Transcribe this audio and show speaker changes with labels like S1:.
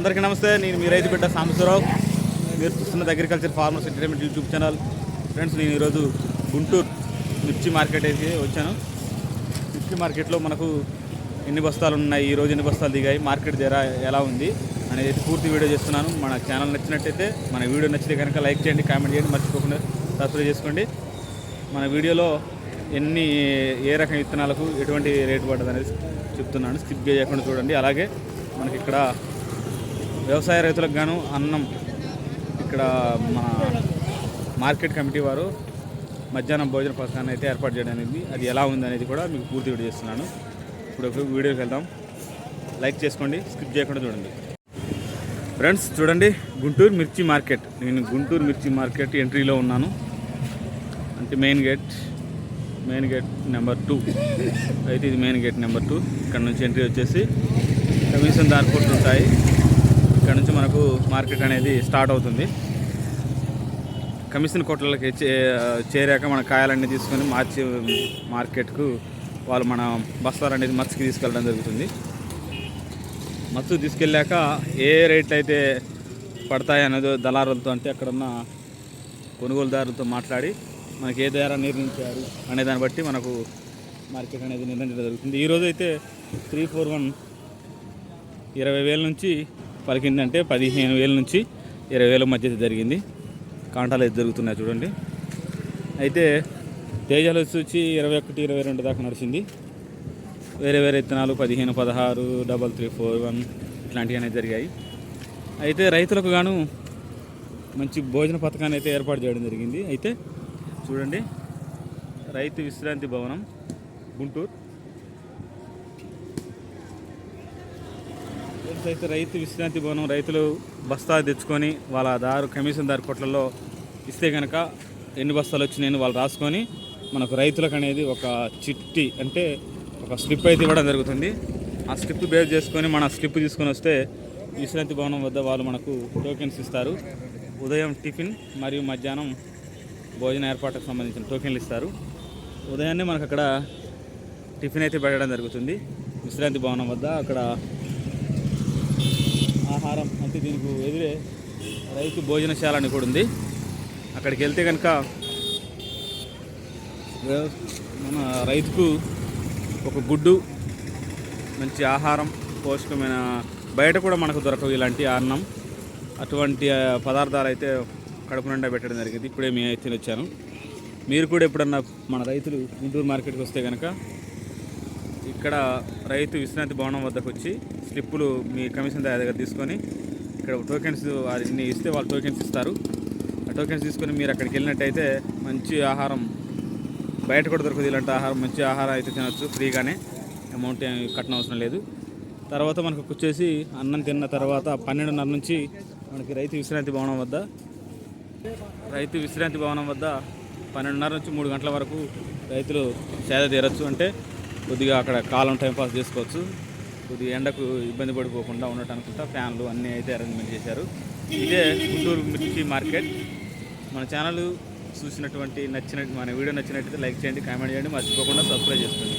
S1: అందరికీ నమస్తే నేను మీ రైతు బిడ్డ సాంబశివరావు. మీరు చూస్తున్నది agriculture farmers entertainment YouTube channel. Friends నేను ఈరోజు గుంటూరు మిర్చి మార్కెట్ అయితే వచ్చాను. మిర్చి మార్కెట్లో మనకు ఎన్ని బస్తాలు ఉన్నాయి ఈరోజు ఎన్ని బస్తాలు దిగాయి మార్కెట్ ధర ఎలా ఉంది అనేది పూర్తి వీడియో చేస్తున్నాను. మన ఛానల్ నచ్చినట్టయితే మన వీడియో నచ్చితే కనుక లైక్ చేయండి కామెంట్ చేయండి మర్చిపోకుండా సబ్స్క్రైబ్ చేసుకోండి. మన వీడియోలో ఎన్ని ఏ రకం విత్తనాలకు ఎటువంటి రేటు పడ్డది అనేది చెప్తున్నాను. స్కిప్ చేయకుండా చూడండి. అలాగే మనకి ఇక్కడ వ్యవసాయ రైతులకు గాను అన్నం ఇక్కడ మన మార్కెట్ కమిటీ వారు మధ్యాహ్నం భోజన పథకాన్ని అయితే ఏర్పాటు చేయడం అనేది అది ఎలా ఉంది అనేది కూడా మీకు పూర్తి వీడియో చేస్తున్నాను. ఇప్పుడు వీడియోకి వెళ్దాం. లైక్ చేసుకోండి స్కిప్ చేయకుండా చూడండి. ఫ్రెండ్స్ చూడండి గుంటూరు మిర్చి మార్కెట్. నేను గుంటూరు మిర్చి మార్కెట్ ఎంట్రీలో ఉన్నాను. అంటే main gate main gate number two అయితే ఇది మెయిన్ గేట్ నెంబర్ టూ ఇక్కడ నుంచి ఎంట్రీ వచ్చేసి కమిషన్ దారిపోట్లు ఉంటాయి. ఇక్కడ నుంచి మనకు మార్కెట్ అనేది స్టార్ట్ అవుతుంది. కమిషన్ కోట్లకి చే చేరాక మన కాయలన్నీ తీసుకొని మార్చి మార్కెట్కు వాళ్ళు మన బస్తాలు అనేది మత్స్కి తీసుకెళ్ళడం జరుగుతుంది. మత్స్సు తీసుకెళ్ళాక ఏ రేట్లు అయితే పడతాయి అనేది దళారులతో అంటే అక్కడున్న కొనుగోలుదారులతో మాట్లాడి మనకి ఏ ధర నిర్ణయించారు అనే దాన్ని బట్టి మనకు మార్కెట్ అనేది నిర్ణయించడం జరుగుతుంది. ఈరోజు అయితే త్రీ ఫోర్ వన్ ఇరవై వేల నుంచి పలికిందంటే పదిహేను వేల నుంచి ఇరవై వేల మధ్య జరిగింది. కాంటాలు అయితే జరుగుతున్నాయి చూడండి. అయితే తేజాలు వచ్చి ఇరవై ఒకటి ఇరవై రెండు దాకా నడిచింది. వేరే వేరే విత్తనాలు పదిహేను పదహారు డబల్ త్రీ ఫోర్ వన్ ఇట్లాంటివి అనేవి జరిగాయి. అయితే రైతులకు గాను మంచి భోజన పథకాన్ని అయితే ఏర్పాటు చేయడం జరిగింది. అయితే చూడండి రైతు విశ్రాంతి భవనం గుంటూరు. అయితే రైతు విశ్రాంతి భవనం రైతులు బస్తా తెచ్చుకొని వాళ్ళ దారు కమిషన్ దారి కొట్లలో ఇస్తే కనుక ఎన్ని బస్తాలు వచ్చినాయని వాళ్ళు రాసుకొని మనకు రైతులకు అనేది ఒక చిట్టి అంటే ఒక స్లిప్ అయితే ఇవ్వడం జరుగుతుంది. ఆ స్లిప్ బేస్ చేసుకొని మన స్లిప్ తీసుకొని వస్తే విశ్రాంతి భవనం వద్ద వాళ్ళు మనకు టోకెన్స్ ఇస్తారు. ఉదయం టిఫిన్ మరియు మధ్యాహ్నం భోజన ఏర్పాటుకు సంబంధించిన టోకెన్లు ఇస్తారు. ఉదయాన్నే మనకు అక్కడ టిఫిన్ అయితే పెట్టడం జరుగుతుంది. విశ్రాంతి భవనం వద్ద అక్కడ ఆహారం అంటే దీనికి ఎదురే రైతు భోజనశాల అని కూడా ఉంది. అక్కడికి వెళ్తే కనుక మన రైతుకు ఒక గుడ్డు మంచి ఆహారం పోషకమైన బయట కూడా మనకు దొరకవు ఇలాంటి అన్నం. అటువంటి పదార్థాలు అయితే కడుపు నిండా పెట్టడం జరిగింది. ఇప్పుడే మేము అయితే వచ్చాను. మీరు కూడా ఎప్పుడన్నా మన రైతులు గుంటూరు మార్కెట్కి వస్తే కనుక ఇక్కడ రైతు విశ్రాంతి భవనం వద్దకు వచ్చి స్లిప్పులు మీ కమిషన్ దగ్గర దగ్గర తీసుకొని ఇక్కడ టోకెన్స్ వారిని ఇస్తే వాళ్ళు టోకెన్స్ ఇస్తారు. ఆ టోకెన్స్ తీసుకొని మీరు అక్కడికి వెళ్ళినట్టయితే మంచి ఆహారం బయట కూడా దొరకదు ఇలాంటి ఆహారం మంచి ఆహారం అయితే తినొచ్చు ఫ్రీగానే. అమౌంట్ ఏమి కట్టనవసరం అవసరం లేదు. తర్వాత మనకు వచ్చేసి అన్నం తిన్న తర్వాత పన్నెండున్నర నుంచి మనకి రైతు విశ్రాంతి భవనం వద్ద రైతు విశ్రాంతి భవనం వద్ద పన్నెండున్నర నుంచి మూడు గంటల వరకు రైతులు సేద తీరచ్చు. అంటే కొద్దిగా అక్కడ కాలం టైంపాస్ చేసుకోవచ్చు. కొద్దిగా ఎండకు ఇబ్బంది పడిపోకుండా ఉండటానికి ఫ్యాన్లు అన్నీ అయితే అరేంజ్మెంట్ చేశారు. ఇదే గుంటూరు మిర్చి మార్కెట్. మన ఛానల్ చూసినటువంటి నచ్చిన మన వీడియో నచ్చినట్టయితే లైక్ చేయండి కామెంట్ చేయండి. మర్చిపోకుండా సబ్స్క్రైబ్ చేసుకోండి.